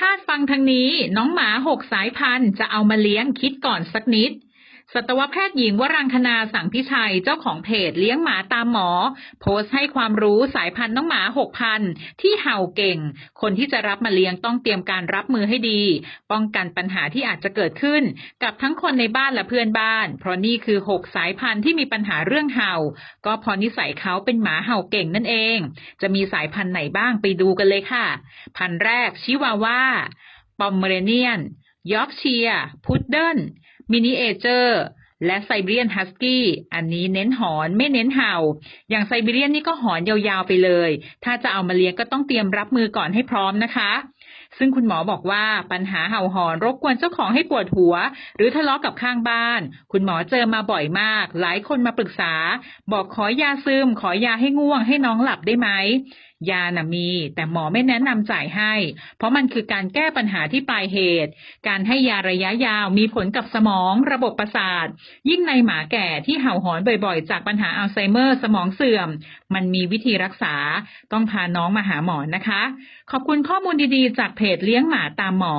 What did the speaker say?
ถ้าฟังทางนี้น้องหมาหกสายพันธุ์จะเอามาเลี้ยงคิดก่อนสักนิด สัตวแพทย์หญิงวรังคณาสังพิชัยเจ้าของเพจเลี้ยงหมาตามหมอ โพสต์ให้ความรู้สายพันธุ์น้องหมาหกพันที่เห่าเก่ง คนที่จะรับมาเลี้ยงต้องเตรียมการรับมือให้ดี ป้องกันปัญหาที่อาจจะเกิดขึ้น กับทั้งคนในบ้านและเพื่อนบ้าน เพราะนี่คือหกสายพันธุ์ที่มีปัญหาเรื่องเห่า ก็พอนิสัยเขาเป็นหมาเห่าเก่งนั่นเอง จะมีสายพันธุ์ไหนบ้างไปดูกันเลยค่ะ พันธุ์แรกชิวาว่าปอมเมเรเนียนยอร์กเชียร์พุดเดิล มินิเอเจอร์และไซบีเรียนฮัสกี้อันนี้เน้นหอนไม่เน้นเห่า อย่างไซบีเรียนนี่ก็หอนยาวๆไปเลย ถ้าจะเอามาเลี้ยงก็ต้องเตรียมรับมือก่อนให้พร้อมนะคะ ซึ่งคุณหมอบอกว่าปัญหาเห่าหอนรบกวนเจ้าของให้ปวดหัว หรือทะเลาะกับข้างบ้าน คุณหมอเจอมาบ่อยมาก หลายคนมาปรึกษา บอกขอยาซึม ขอยาให้ง่วงให้น้องหลับได้ไหม ยาน่ะมี แต่หมอไม่แนะนำจ่ายให้ เพราะมันคือการแก้ปัญหาที่ปลายเหตุ การให้ยาระยะยาวมีผลกับสมอง ระบบประสาท ยิ่งในหมาแก่ที่เห่าหอนบ่อยๆ จากปัญหาอัลไซเมอร์ สมองเสื่อม มันมีวิธีรักษา ต้องพาน้องมาหาหมอนะคะ ขอบคุณข้อมูลดีๆ จากเพจเลี้ยงหมาตามหมอ